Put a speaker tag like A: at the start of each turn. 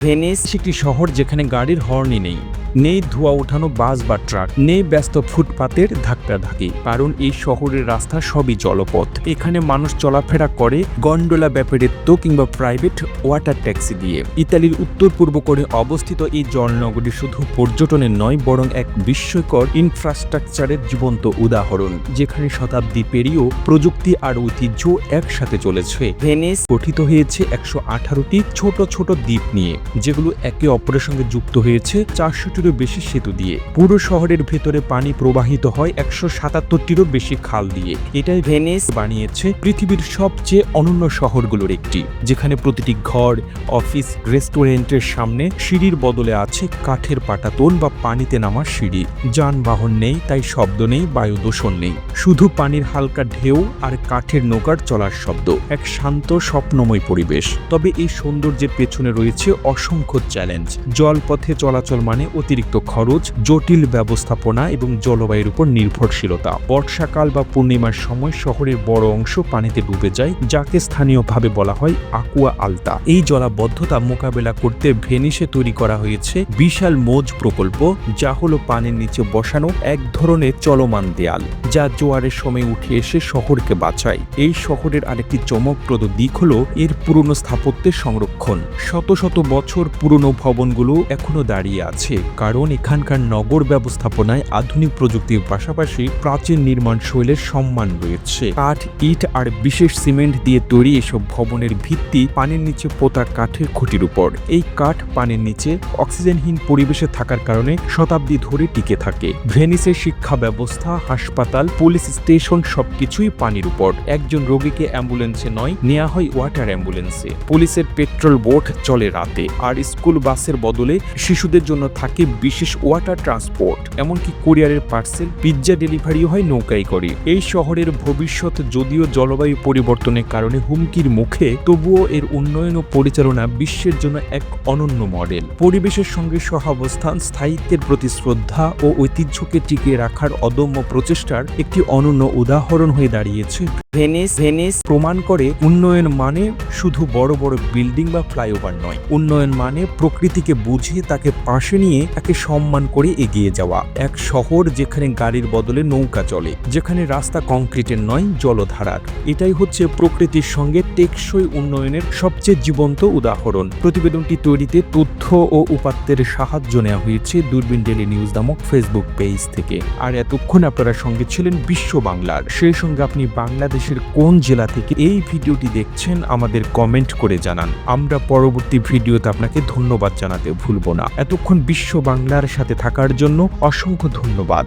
A: Venice
B: একটি শহর যেখানে গাড়ির হর্নই নেই। নেই ধোঁয়া ওঠানো বাস বা ট্রাক, নেই ব্যস্ত ফুটপাতের ধাক্কাধাক্কি। কারণ এই শহরের রাস্তা সবই জলপথ। এখানে মানুষ চলাফেরা করে গন্ডোলা ব্যাপারেত্তো কিংবা প্রাইভেট ওয়াটার ট্যাক্সি দিয়ে। ইতালির উত্তর পূর্ব কোণে অবস্থিত এই জলনগরী শুধু পর্যটনের নয়, বরং এক বিস্ময়কর ইনফ্রাস্ট্রাকচারের জীবন্ত উদাহরণ, যেখানে শতাব্দী পেরিয়েও প্রযুক্তি আর ঐতিহ্য একসাথে চলেছে।
A: ভেনিস
B: গঠিত হয়েছে একশো আঠারোটি ছোট ছোট দ্বীপ নিয়ে, যেগুলো একে অপরের সঙ্গে যুক্ত হয়েছে চারশোটিরও বেশি সেতু দিয়ে। পুরো শহরের ভেতরে পানি প্রবাহিত হয় একশো সাতাত্তরটিরও বেশি খাল দিয়ে। এটাই
A: ভেনিস।
B: বানিয়েছে পৃথিবীর সবচেয়ে অনন্য শহরগুলোর একটি যেখানে প্রতিটি ঘর অফিস রেস্টুরেন্টের সামনে সিঁড়ির বদলে আছে কাঠের পাটাতন বা পানিতে নামার সিঁড়ি। যানবাহন নেই তাই শব্দ নেই বায়ু দূষণ নেই। শুধু পানির হালকা ঢেউ আর কাঠের নৌকার চলার শব্দ এক শান্ত স্বপ্নময় পরিবেশ। তবে এই সৌন্দর্যের পেছনে রয়েছে অসংখ্য চ্যালেঞ্জ। জলপথে চলাচল মানে অতিরিক্ত খরচ, জটিল ব্যবস্থাপনা এবং জলবায়ুর উপর নির্ভরশীলতা। বর্ষাকাল বা পূর্ণিমার সময় শহরের বড় অংশ পানিতে ডুবে যায়, যাকে স্থানীয়ভাবে বলা হয় আকুয়া আলতা। এই জলাবদ্ধতা মোকাবেলা করতে ভেনিসে তৈরি করা হয়েছে বিশাল মোজ প্রকল্প, যা হলো পানির নিচে বসানো এক ধরনের চলমান দেয়াল, যা জোয়ারের সময় উঠে এসে শহরকে বাঁচায়। এই শহরের আরেকটি চমকপ্রদ দিক হলো এর পুরনো স্থাপত্যের সংরক্ষণ। শত শত বছর পুরনো ভবনগুলো এখনও দাঁড়িয়ে আছে। কারণ এখানকার নগর ব্যবস্থাপনায় আধুনিক প্রযুক্তির পাশাপাশি প্রাচীন নির্মাণ শৈলের সম্মান রয়েছে। কাঠ, ইট আর বিশেষ সিমেন্ট দিয়ে তৈরি এসব ভবনের ভিত্তি পানির নিচে পোতা কাঠের খুঁটির উপর। এই কাঠ পানির নিচে অক্সিজেনহীন পরিবেশে থাকার কারণে শতাব্দী ধরে টিকে থাকে। ভেনিসের শিক্ষা ব্যবস্থা, হাসপাতাল, পুলিশ স্টেশন সবকিছুই পানির উপর। একজন রোগীকে অ্যাম্বুলেন্সে নয় নেওয়া হয় ওয়াটার অ্যাম্বুলেন্সে। পুলিশের পেট্রোল বোট চলে রাতে, আর স্কুল বাসের বদলে শিশুদের জন্য থাকে বিশেষ ওয়াটার ট্রান্সপোর্ট, এমনকি কুরিয়ারের পার্সেল, পিৎজা ডেলিভারিও হয় নৌকায় করে। এই শহরের ভবিষ্যৎ যদিও জলবায়ু পরিবর্তনের কারণে হুমকির মুখে, তবুও এর উন্নয়ন ও পরিচালনা বিশ্বের জন্য এক অনন্য মডেল। পরিবেশের সঙ্গে সহাবস্থান, স্থায়িত্বের প্রতি শ্রদ্ধা ও ঐতিহ্যকে টিকিয়ে রাখার অদম্য প্রচেষ্টার একটি অনন্য উদাহরণ হয়ে দাঁড়িয়েছে।
A: ভেনিস ভেনিস
B: প্রমাণ করে উন্নয়ন মানে শুধু বড় বড় বিল্ডিং বা ফ্লাইওভার নয়। উন্নয়ন মানে প্রকৃতিকে বুঝিয়ে তাকে পাশে নিয়ে তাকে সম্মান করে এগিয়ে যাওয়া। এক শহর যেখানে গাড়ির বদলে নৌকা চলে, যেখানে রাস্তা কংক্রিটের নয়, জলধারার। এটাই হচ্ছে প্রকৃতির সঙ্গে টেকসই উন্নয়নের সবচেয়ে জীবন্ত উদাহরণ। প্রতিবেদনটি তৈরিতে তথ্য ও উপাত্তের সাহায্য নেওয়া হয়েছে দূরবীন ডেলি নিউজ নামক ফেসবুক পেজ থেকে। আর এতক্ষণ আপনারা সঙ্গে ছিলেন বিশ্ব বাংলার। সেই সঙ্গে আপনি বাংলাদেশের কোন জেলা থেকে এই ভিডিওটি দেখছেন আমাদের কমেন্ট করে জানান। আমরা পরবর্তী ভিডিওতে আপনাকে ধন্যবাদ জানাতে ভুলব না। এতক্ষণ বিশ্ব বাংলার সাথে থাকার জন্য অসংখ্য ধন্যবাদ।